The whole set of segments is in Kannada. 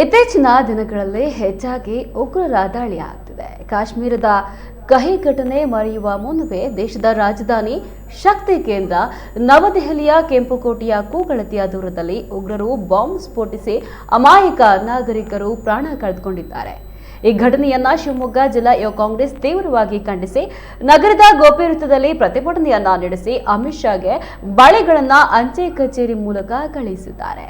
ಇತ್ತೀಚಿನ ದಿನಗಳಲ್ಲಿ ಹೆಚ್ಚಾಗಿ ಉಗ್ರರ ದಾಳಿ ಆಗ್ತಿದೆ ಕಾಶ್ಮೀರದ ಕಹಿ ಘಟನೆ ಮರೆಯುವ ಮುನ್ನವೇ ದೇಶದ ರಾಜಧಾನಿ ಶಕ್ತಿ ಕೇಂದ್ರ ನವದೆಹಲಿಯ ಕೆಂಪುಕೋಟೆಯ ಕೂಗಳತಿಯ ದೂರದಲ್ಲಿ ಉಗ್ರರು ಬಾಂಬ್ ಸ್ಫೋಟಿಸಿ ಅಮಾಯಕ ನಾಗರಿಕರು ಪ್ರಾಣ ಕಳೆದುಕೊಂಡಿದ್ದಾರೆ. ಈ ಘಟನೆಯನ್ನ ಶಿವಮೊಗ್ಗ ಜಿಲ್ಲಾ ಯುವ ಕಾಂಗ್ರೆಸ್ ತೀವ್ರವಾಗಿ ಖಂಡಿಸಿ, ನಗರದ ಗೋಪಿ ವೃತ್ತದಲ್ಲಿ ಪ್ರತಿಭಟನೆಯನ್ನ ನಡೆಸಿ ಅಮಿತ್ ಶಾಗೆ ಬಳೆಗಳನ್ನ ಅಂಚೆ ಕಚೇರಿ ಮೂಲಕ ಕಳುಹಿಸಿದ್ದಾರೆ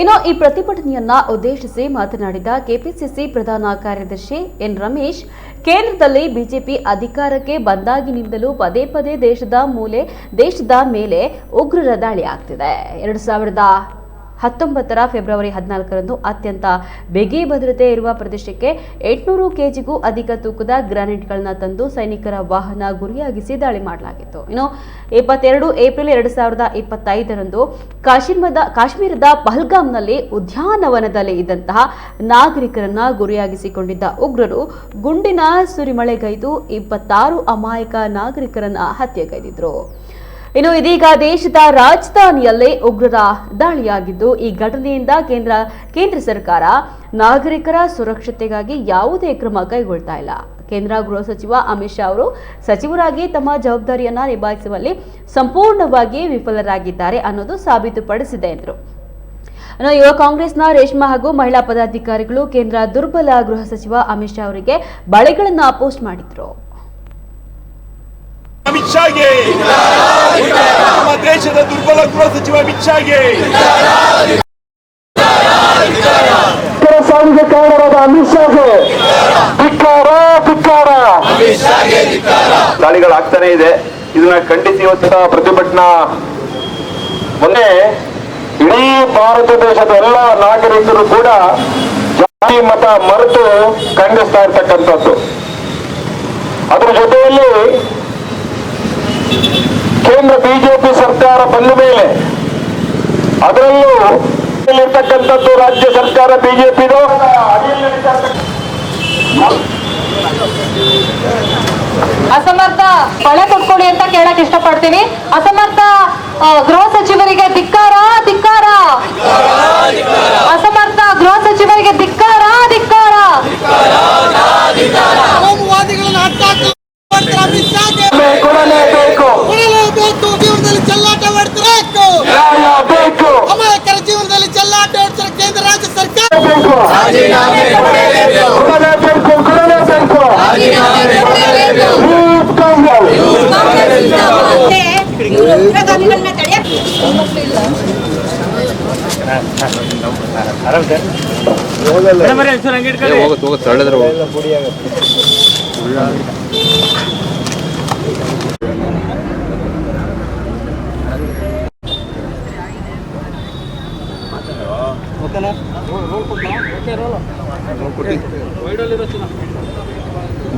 ಇನ್ನು ಈ ಪ್ರತಿಭಟನೆಯನ್ನ ಉದ್ದೇಶಿಸಿ ಮಾತನಾಡಿದ ಕೆಪಿಸಿಸಿ ಪ್ರಧಾನ ಕಾರ್ಯದರ್ಶಿ ಎನ್ ರಮೇಶ್, ಕೇಂದ್ರದಲ್ಲಿ ಬಿಜೆಪಿ ಅಧಿಕಾರಕ್ಕೆ ಬಂದಾಗಿನಿಂದಲೂ ಪದೇ ಪದೇ ದೇಶದ ಮೂಲೆ, ದೇಶದ ಮೇಲೆ ಉಗ್ರರ ದಾಳಿ ಆಗ್ತಿದೆ. ಎರಡು ಸಾವಿರದ ಹತ್ತೊಂಬತ್ತರ ಫೆಬ್ರವರಿ ಹದಿನಾಲ್ಕರಂದು ಅತ್ಯಂತ ಬಿಗಿ ಭದ್ರತೆ ಇರುವ ಪ್ರದೇಶಕ್ಕೆ ಎಂಟುನೂರು ಕೆಜಿಗೂ ಅಧಿಕ ತೂಕದ ಗ್ರಾನೈಟ್ಗಳನ್ನ ತಂದು ಸೈನಿಕರ ವಾಹನ ಗುರಿಯಾಗಿಸಿ ದಾಳಿ ಮಾಡಲಾಗಿತ್ತು. ಇನ್ನು ಇಪ್ಪತ್ತೆರಡು ಏಪ್ರಿಲ್ ಎರಡು ಸಾವಿರದ ಇಪ್ಪತ್ತೈದರಂದು ಕಾಶ್ಮೀರದ ಕಾಶ್ಮೀರದ ಪಹಲ್ಗಾಮ್ನಲ್ಲಿ ಉದ್ಯಾನವನದಲ್ಲಿ ಇದ್ದಂತಹ ನಾಗರಿಕರನ್ನ ಗುರಿಯಾಗಿಸಿಕೊಂಡಿದ್ದ ಉಗ್ರರು ಗುಂಡಿನ ಸುರಿಮಳೆಗೈದು ಇಪ್ಪತ್ತಾರು ಅಮಾಯಕ ನಾಗರಿಕರನ್ನ ಹತ್ಯೆಗೈದಿದ್ರು. ಇನ್ನು ಇದೀಗ ದೇಶದ ರಾಜಧಾನಿಯಲ್ಲೇ ಉಗ್ರರ ದಾಳಿಯಾಗಿದ್ದು, ಈ ಘಟನೆಯಿಂದ ಕೇಂದ್ರ ಕೇಂದ್ರ ಸರ್ಕಾರ ನಾಗರಿಕರ ಸುರಕ್ಷತೆಗಾಗಿ ಯಾವುದೇ ಕ್ರಮ ಕೈಗೊಳ್ತಾ ಇಲ್ಲ. ಕೇಂದ್ರ ಗೃಹ ಸಚಿವ ಅಮಿತ್ ಶಾ ಅವರು ಸಚಿವರಾಗಿ ತಮ್ಮ ಜವಾಬ್ದಾರಿಯನ್ನ ನಿಭಾಯಿಸುವಲ್ಲಿ ಸಂಪೂರ್ಣವಾಗಿ ವಿಫಲರಾಗಿದ್ದಾರೆ ಅನ್ನೋದು ಸಾಬೀತುಪಡಿಸಿದೆ ಎಂದರು. ಯುವ ಕಾಂಗ್ರೆಸ್ನ ರೇಷ್ಮಾ ಹಾಗೂ ಮಹಿಳಾ ಪದಾಧಿಕಾರಿಗಳು ಕೇಂದ್ರ ದುರ್ಬಲ ಗೃಹ ಸಚಿವ ಅಮಿತ್ ಶಾ ಅವರಿಗೆ ಬಳೆಗಳನ್ನ ಪೋಸ್ಟ್ ಮಾಡಿದ್ರು. ಅಮಿತ್ ಶಾಗೆ ನಮ್ಮ ದೇಶದ ದುರ್ಬಲ ಗೃಹ ಸಚಿವ ಅಮಿತ್ ಶಾಗೆ ಸಾವಿಗೆ ಕಾರಣರಾದ ಅಮಿತ್ ಶಾಗೆ ಧಿಕ್ಕಾರ ಧಿಕ್ಕಾರ ದಾಳಿಗಳಾಗ್ತಾನೆ ಇದೆ. ಇದನ್ನ ಖಂಡಿಸಿ ಇವತ್ತಿನ ಪ್ರತಿಭಟನಾ. ಮೊನ್ನೆ ಇಡೀ ಭಾರತ ದೇಶದ ಎಲ್ಲ ನಾಗರಿಕರು ಕೂಡ ಜಾತಿ ಮತ ಮರೆತು ಖಂಡಿಸ್ತಾ ಇರ್ತಕ್ಕಂಥದ್ದು. ಅದರ ಜೊತೆಯಲ್ಲಿ ಕೇಂದ್ರ ಬಿಜೆಪಿ ಸರ್ಕಾರ ಬಂದ ಮೇಲೆ ಅದರಲ್ಲೂ ರಾಜ್ಯ ಸರ್ಕಾರ ಬಿಜೆಪಿದು. ಅಸಮರ್ಥ ಬಳೆ ಕೊಟ್ಕೊಳ್ಳಿ ಅಂತ ಕೇಳಕ್ ಇಷ್ಟಪಡ್ತೀನಿ ಅಸಮರ್ಥ ಗೃಹ ಸಚಿವರಿಗೆ ಧಿಕ್ಕಾರ ಧಿಕ್ಕಾರ ಕೋಮುವಾದಿಗಳನ್ನ ಅಟ್ಟಾಕ ಅಮಿತ್ ಶಾಗೆ ಕೊಡಲೇಬೇಕು ಕೊಡಲೇಬೇಕು ಜೀವನದಲ್ಲಿ ಚೆಲ್ಲಾಟ ಮಾಡ್ತಿರಬೇಕು ನ್ಯಾಯ ಬೇಕು ಅಮಾಯಕರ ಜೀವನದಲ್ಲಿ ಚೆಲ್ಲಾಟ ಆಡ್ತಿರೋ ಕೇಂದ್ರ ರಾಜ್ಯ ಸರ್ಕಾರ ಬೇಕು ಕೊಡಲೇಬೇಕು ಕೊಡಲೇಬೇಕು ಯೂತ್ ಕಾಂಗ್ರೆಸ್ ಇವರು ಉಗ್ರಗಾಮಿಗಳನ್ನ ತಡೆಯಕ್ಕೆ ಹೋಗುತ್ತೆ ಹೋಗುತ್ತೆ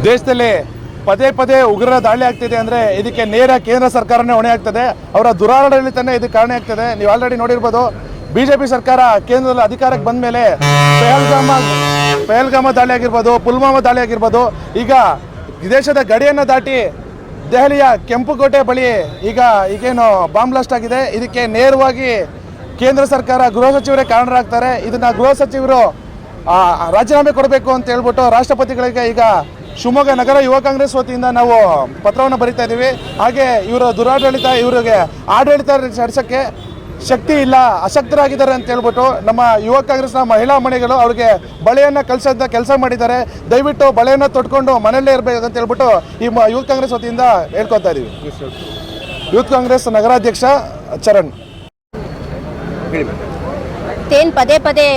ದೇಶದಲ್ಲಿ ಪದೇ ಪದೇ ಉಗ್ರರ ದಾಳಿ ಆಗ್ತಿದೆ ಅಂದ್ರೆ ಇದಕ್ಕೆ ನೇರ ಕೇಂದ್ರ ಸರ್ಕಾರನೇ ಹೊಣೆ ಆಗ್ತದೆ. ಅವರ ದುರಾಡಳಿತನೇ ಇದಕ್ಕೆ ಕಾರಣ ಆಗ್ತದೆ. ನೀವು ಆಲ್ರೆಡಿ ನೋಡಿರ್ಬೋದು. ಬಿಜೆಪಿ ಸರ್ಕಾರ ಕೇಂದ್ರದಲ್ಲಿ ಅಧಿಕಾರಕ್ಕೆ ಬಂದ ಮೇಲೆ ಪೆಹಲ್ಗಾಮ ಪೆಹಲ್ಗಾಮ ದಾಳಿ ಆಗಿರ್ಬೋದು, ಪುಲ್ವಾಮಾ ದಾಳಿ ಆಗಿರ್ಬೋದು, ಈಗ ದೇಶದ ಗಡಿಯನ್ನು ದಾಟಿ ದೆಹಲಿಯ ಕೆಂಪುಕೋಟೆ ಬಳಿ ಈಗ ಈಗೇನು ಬಾಂಬ್ ಬ್ಲಾಸ್ಟ್ ಆಗಿದೆ. ಇದಕ್ಕೆ ನೇರವಾಗಿ ಕೇಂದ್ರ ಸರ್ಕಾರ ಗೃಹ ಸಚಿವರೇ ಕಾರಣರಾಗ್ತಾರೆ. ಇದನ್ನು ಗೃಹ ಸಚಿವರು ರಾಜೀನಾಮೆ ಕೊಡಬೇಕು ಅಂತ ಹೇಳ್ಬಿಟ್ಟು ರಾಷ್ಟ್ರಪತಿಗಳಿಗೆ ಈಗ ಶಿವಮೊಗ್ಗ ನಗರ ಯುವ ಕಾಂಗ್ರೆಸ್ ವತಿಯಿಂದ ನಾವು ಪತ್ರವನ್ನು ಬರಿತಾ ಇದ್ದೀವಿ. ಹಾಗೆ ಇವರ ದುರಾಡಳಿತ, ಇವರಿಗೆ ಆಡಳಿತ ನಡೆಸೋಕ್ಕೆ ಶಕ್ತಿ ಇಲ್ಲ ಅಶಕ್ತರಾಗಿದ್ದಾರೆ ಅಂತ ಹೇಳ್ಬಿಟ್ಟು ನಮ್ಮ ಯುವ ಕಾಂಗ್ರೆಸ್ನ ಮಹಿಳಾ ಮಣಿಗಳು ಅವ್ರಿಗೆ ಬಳೆಯನ್ನು ಕಲಿಸೋದ ಕೆಲಸ ಮಾಡಿದ್ದಾರೆ. ದಯವಿಟ್ಟು ಬಳೆಯನ್ನು ತೊಟ್ಕೊಂಡು ಮನೆಯಲ್ಲೇ ಇರಬೇಕು ಅಂತ ಹೇಳ್ಬಿಟ್ಟು ಈ ಯುವ ಯೂತ್ ಕಾಂಗ್ರೆಸ್ ವತಿಯಿಂದ ಹೇಳ್ಕೊತಾ ಇದ್ದೀವಿ ಯೂತ್ ಕಾಂಗ್ರೆಸ್ ನಗರಾಧ್ಯಕ್ಷ ಚರಣ್. ತೇನ್ ಪದೇ ಪದೇ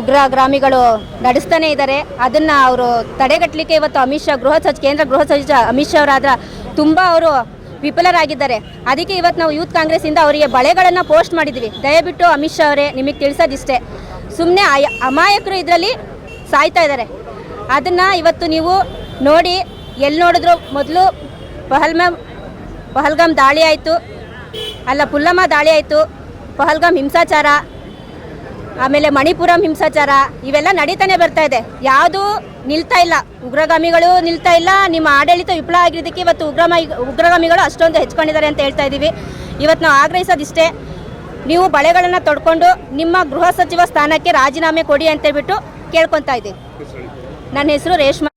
ಉಗ್ರಗಾಮಿಗಳು ನಡೆಸ್ತಾನೆ ಇದ್ದಾರೆ. ಅದನ್ನು ಅವರು ತಡೆಗಟ್ಟಲಿಕ್ಕೆ ಇವತ್ತು ಅಮಿತ್ ಶಾ ಗೃಹ ಸಚಿವ ಕೇಂದ್ರ ಗೃಹ ಸಚಿವ ಅಮಿತ್ ಶಾ ಅವರಾದ್ರ ತುಂಬ ಅವರು ವಿಫಲರಾಗಿದ್ದಾರೆ. ಅದಕ್ಕೆ ಇವತ್ತು ನಾವು ಯೂತ್ ಕಾಂಗ್ರೆಸ್ಸಿಂದ ಅವರಿಗೆ ಬಳೆಗಳನ್ನು ಪೋಸ್ಟ್ ಮಾಡಿದ್ವಿ. ದಯವಿಟ್ಟು ಅಮಿತ್ ಶಾ ಅವರೇ, ನಿಮಗೆ ತಿಳಿಸೋದಿಷ್ಟೇ. ಸುಮ್ಮನೆ ಅಮಾಯಕರು ಇದರಲ್ಲಿ ಸಾಯ್ತಾ ಇದ್ದಾರೆ ಅದನ್ನು ಇವತ್ತು ನೀವು ನೋಡಿ ಎಲ್ಲಿ ನೋಡಿದ್ರು ಮೊದಲು ಪಹಲ್ಮ ಪಹಲ್ಗಾಮ್ ದಾಳಿ ಆಯಿತು. ಅಲ್ಲ, ಪುಲ್ಲಮ್ಮ ದಾಳಿ ಆಯಿತು. ಪಹಲ್ಗಾಮ್ ಹಿಂಸಾಚಾರ. ಆಮೇಲೆ ಮಣಿಪುರಂ ಹಿಂಸಾಚಾರ, ಇವೆಲ್ಲ ನಡೀತಾನೆ ಬರ್ತಾ ಇದೆ. ಯಾವುದು ನಿಲ್ತಾ ಇಲ್ಲ. ಉಗ್ರಗಾಮಿಗಳು ನಿಲ್ತಾ ಇಲ್ಲ. ನಿಮ್ಮ ಆಡಳಿತ ವಿಫಲ ಆಗಿರೋದಕ್ಕೆ ಇವತ್ತು ಉಗ್ರಮ, ಉಗ್ರಗಾಮಿಗಳು ಅಷ್ಟೊಂದು ಹೆಚ್ಕೊಂಡಿದ್ದಾರೆ ಅಂತ ಹೇಳ್ತಾ ಇದ್ದೀವಿ ಇವತ್ತು ನಾವು ಆಗ್ರಹಿಸೋದಿಷ್ಟೇ, ನೀವು ಬಳೆಗಳನ್ನು ತೊಡ್ಕೊಂಡು ನಿಮ್ಮ ಗೃಹ ಸಚಿವ ಸ್ಥಾನಕ್ಕೆ ರಾಜೀನಾಮೆ ಕೊಡಿ ಅಂತೇಳ್ಬಿಟ್ಟು ಕೇಳ್ಕೊತಾ ಇದ್ದೀವಿ. ನನ್ನ ಹೆಸರು ರೇಷ್ಮಾ.